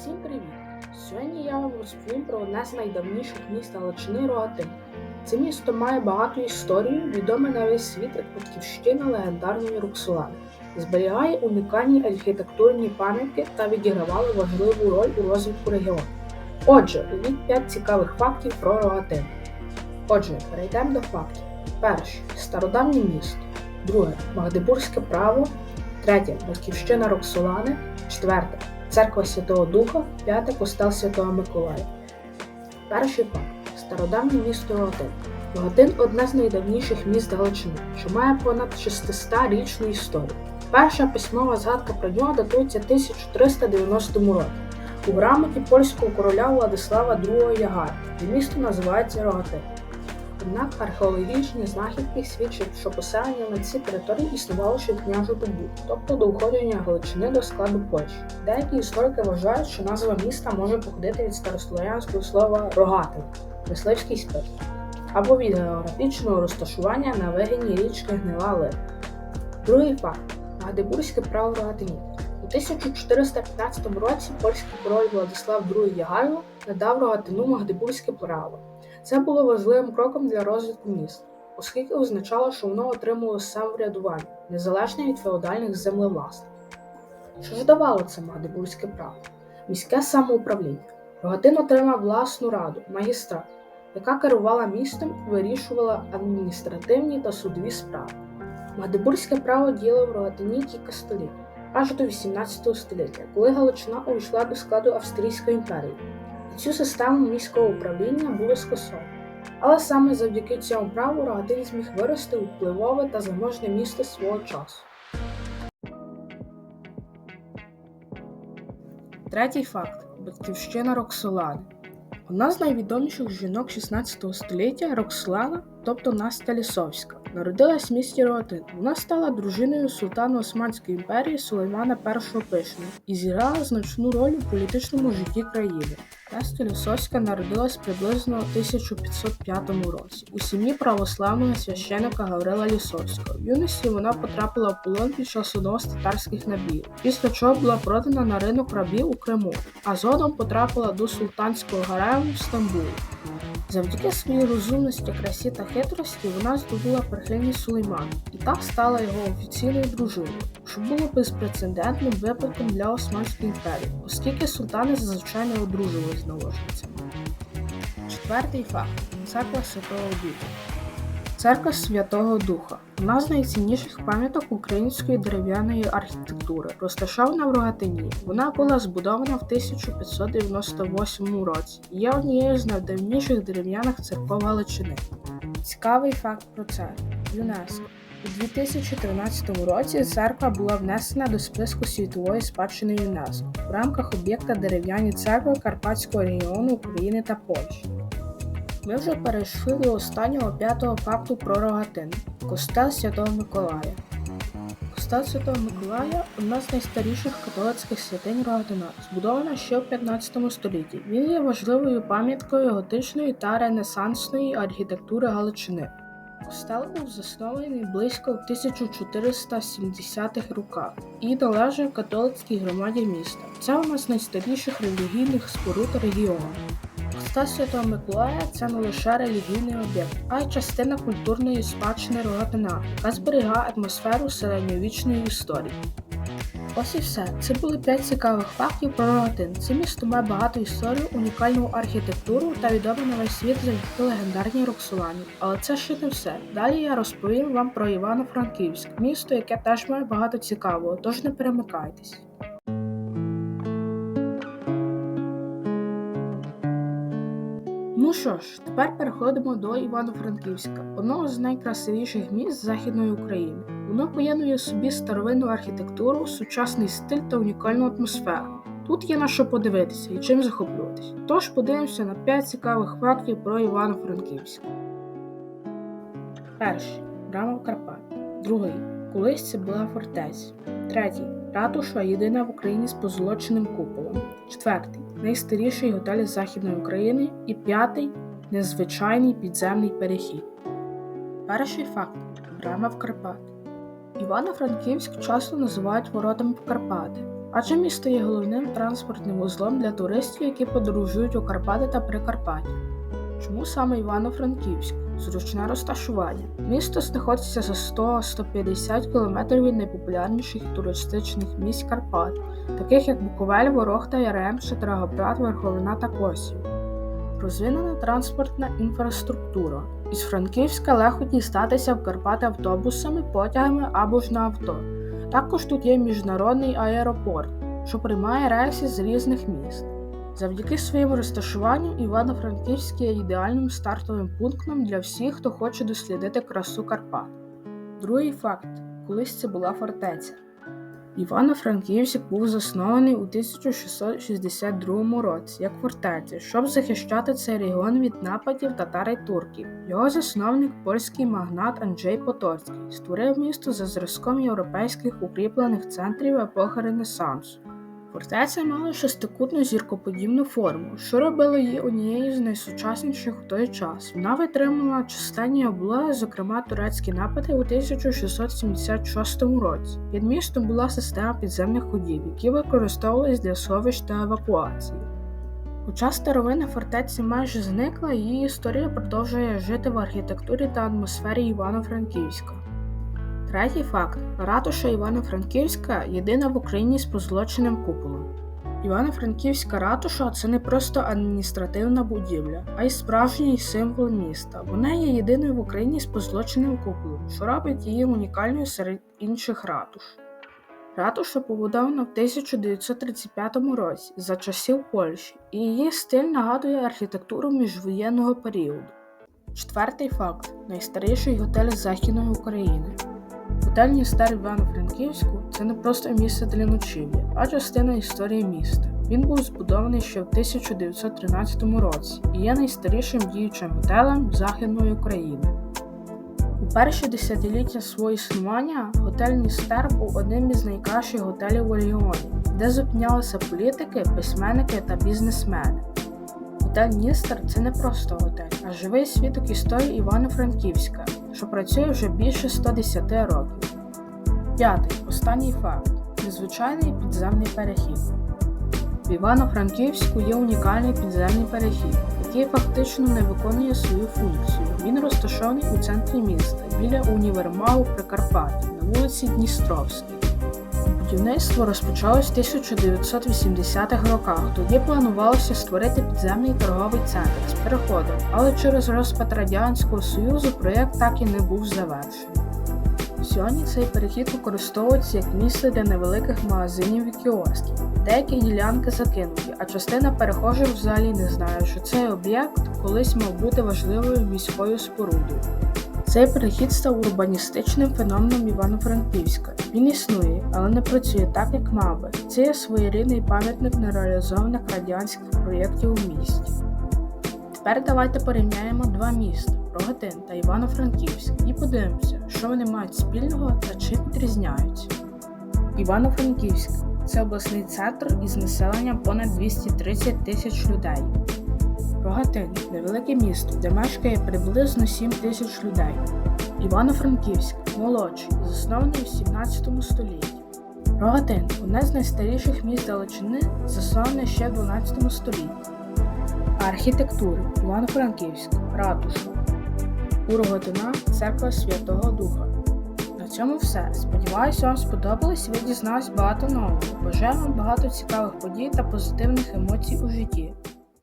Всім привіт! Сьогодні я вам розповім про одне з найдавніших міст Галичини Рогатин. Це місто має багату історію, відоме на весь світ як батьківщина легендарної Роксолани, зберігає унікальні архітектурні пам'ятки та відігравала важливу роль у розвитку регіону. Отже, уявіть 5 цікавих фактів про Рогатин. Отже, перейдемо до фактів. Перше стародавнє місто. Друге Магдебурзьке право. Третє батьківщина Роксолани. Четверте Церква Святого Духа, п'яте костел Святого Миколая. Перший факт. Стародавнє місто Рогатин. Рогатин одне з найдавніших міст Галичини, що має понад 600-річну історію. Перша письмова згадка про нього датується 1390 році. У грамоті польського короля Владислава II Ягара, і місто називається Рогатин. Однак археологічні знахідки свідчать, що поселення на цій території існувало ще княжу добу, тобто до входження Галичини до складу Польщі. Деякі історики вважають, що назва міста може походити від старослов'янського слова рогатин мисливський спис, або від географічного розташування на вигині річки Гнила Лип. Другий факт Магдебурзьке право в Рогатині. У 1415 році польський король Владислав II Ягайло надав Рогатину Магдебурзьке право. Це було важливим кроком для розвитку міст, оскільки означало, що воно отримало самоврядування, незалежне від феодальних землевласників. Що ж давало це Магдебурзьке право? Міське самоуправління. Рогатин отримав власну раду, магістрат, яка керувала містом і вирішувала адміністративні та судові справи. Магдебурзьке право діяло в Рогатині кілька століть, аж до 18 століття, коли Галичина увійшла до складу Австрійської імперії. Цю систему міського управління було скасовано. Але саме завдяки цьому праву Рогатин зміг вирости у впливове та заможне місто свого часу. Третій факт батьківщина Роксолани. Одна з найвідоміших жінок 16 століття Роксолана, тобто Настя Лісовська, народилась в місті Рогатин. Вона стала дружиною султана Османської імперії Сулеймана І Пишного і зіграла значну роль у політичному житті країни. Настя Лісовська народилась приблизно у 1505 році у сім'ї православного священика Гаврила Лісовського. В юності вона потрапила в полон під час одного з татарських набігів, після чого була продана на ринок рабів у Криму, а згодом потрапила до султанського гарему в Стамбулі. Завдяки своїй розумності, красі та хитрості вона здобула прихильність Сулеймана і так стала його офіційною дружиною, що було безпрецедентним випадком для Османської імперії, оскільки султани зазвичай не одружували з наложницями. Четвертий факт церква Святого Духа. Церква Святого Духа одна з найцінніших пам'яток української дерев'яної архітектури, розташована в Рогатині. Вона була збудована в 1598 році і є однією з найдавніших дерев'яних церков Галичини. Цікавий факт про церкву ЮНЕСКО. У 2013 році церква була внесена до списку світової спадщини ЮНЕСКО в рамках об'єкта дерев'яні церкви Карпатського регіону України та Польщі. Ми вже перейшли до останнього п'ятого факту про Рогатин костел Святого Миколая. Костел Святого Миколая одна з найстаріших католицьких святинь Рогатина, збудована ще в 15 столітті. Він є важливою пам'яткою готичної та ренесансної архітектури Галичини. Костел був заснований близько в 1470-х роках і належав католицькій громаді міста. Це одна з найстаріших релігійних споруд регіону. Костел Святого Миколая це не лише релігійний об'єкт, а й частина культурної спадщини Рогатина, яка зберігає атмосферу середньовічної історії. Ось і все. Це були 5 цікавих фактів про Рогатин. Це місто має багату історію, унікальну архітектуру та відоме на весь світ завдяки легендарній Роксолані. Але це ще не все. Далі я розповім вам про Івано-Франківськ, місто, яке теж має багато цікавого, тож не перемикайтесь. Ну що ж, тепер переходимо до Івано-Франківська, одного з найкрасивіших міст Західної України. Воно поєднує в собі старовинну архітектуру, сучасний стиль та унікальну атмосферу. Тут є на що подивитися і чим захоплюватися. Тож подивимося на 5 цікавих фактів про Івано-Франківськ. Перший брама в Карпат. Другий колись це була фортеця. Третій ратуша єдина в Україні з позолоченим куполом. Четвертий найстаріший готель Західної України. І п'ятий незвичайний підземний перехід. Перший факт брама в Карпати. Івано-Франківськ часто називають воротами Карпати. адже місто є головним транспортним вузлом для туристів, які подорожують у Карпати та Прикарпаття. Чому саме Івано-Франківськ? Зручне розташування. Місто знаходиться за 100-150 км від найпопулярніших туристичних місць Карпат, таких як Буковель, Ворохта, Яремче, Драгобрат, Верховина та Косів. Розвинена транспортна інфраструктура. Із Франківська легко дістатися в Карпати автобусами, потягами або ж на авто. Також тут є міжнародний аеропорт, що приймає рейси з різних міст. Завдяки своєму розташуванню Івано-Франківськ є ідеальним стартовим пунктом для всіх, хто хоче дослідити красу Карпат. Другий факт: колись це була фортеця. Івано-Франківськ був заснований у 1662 році як фортеця, щоб захищати цей регіон від нападів татар і турків. Його засновник, польський магнат Анджей Потоцький, створив місто за зразком європейських укріплених центрів епохи Ренесансу. Фортеця мала шестикутну зіркоподібну форму, що робило її однією з найсучасніших у той час. Вона витримала численні облоги, зокрема турецькі напади у 1676 році. Під містом була система підземних ходів, які використовувались для сховищ та евакуації. Хоча старовина фортеці майже зникла, її історія продовжує жити в архітектурі та атмосфері Івано-Франківська. Третій факт: ратуша Івано-Франківська єдина в Україні з позолоченим куполом. Івано-Франківська ратуша це не просто адміністративна будівля, а й справжній символ міста. Вона є єдиною в Україні з позолоченим куполом, що робить її унікальною серед інших ратуш. Ратуша побудована в 1935 році за часів Польщі, і її стиль нагадує архітектуру міжвоєнного періоду. Четвертий факт найстаріший готель Західної України. Готель Ністер Івано-Франківську це не просто місце для ночівлі, а частина історії міста. Він був збудований ще в 1913 році і є найстарішим діючим готелем Західної України. У перші десятиліття свого існування готель Ністер був одним із найкращих готелів у регіоні, де зупинялися політики, письменники та бізнесмени. Готель Ністер це не просто готель, а живий свідок історії Івано-Франківська, що працює вже більше 110 років. П'ятий останній факт незвичайний підземний перехід. В Івано-Франківську є унікальний підземний перехід, який фактично не виконує свою функцію. Він розташований у центрі міста біля універмагу Прикарпаття на вулиці Дністровській. Будівництво розпочалось в 1980-х роках. Тоді планувалося створити підземний торговий центр з переходом, але через розпад Радянського Союзу проєкт так і не був завершений. Сьогодні цей перехід використовується як місце для невеликих магазинів і кіосків. Деякі ділянки закинуті, а частина перехожих взагалі не знає, що цей об'єкт колись мав бути важливою міською спорудою. Цей перехід став урбаністичним феноменом Івано-Франківська. Він існує, але не працює так, як мав би. Це є своєрідний пам'ятник нереалізованих радянських проєктів у місті. Тепер давайте порівняємо два міста Рогатин та Івано-Франківськ і подивимося, що вони мають спільного та чим відрізняються. Івано-Франківськ це обласний центр із населенням понад 230 тисяч людей. Рогатин невелике місто, де мешкає приблизно 7 тисяч людей. Івано-Франківськ молодший, заснований в 17 столітті. Рогатин одне з найстаріших міст Галичини, засноване ще в 12 столітті. Архітектура Івано-Франківськ, ратуша. У Рогатина церква Святого Духа. На цьому все. Сподіваюся, вам сподобалось ви дізнались багато нового. Бажаю вам багато цікавих подій та позитивних емоцій у житті.